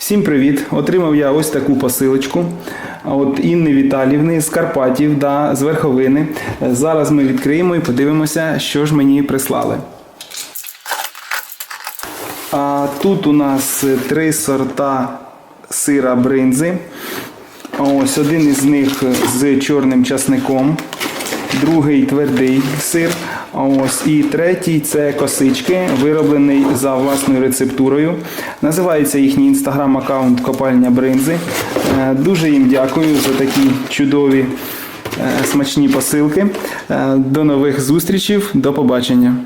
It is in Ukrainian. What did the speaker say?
Всім привіт! Отримав я ось таку посилочку. От Інни Віталівни з Карпатів, да, з Верховини. Зараз ми відкриємо і подивимося, що ж мені прислали. А тут у нас три сорта сира бринзи. Ось один із них з чорним часником, другий твердий сир. Ось і третій це косички, вироблений за власною рецептурою. Називається їхній інстаграм-аккаунт Копальня бринзи. Е, Дуже їм дякую за такі чудові е, смачні посилки. Е, До нових зустрічей, до побачення.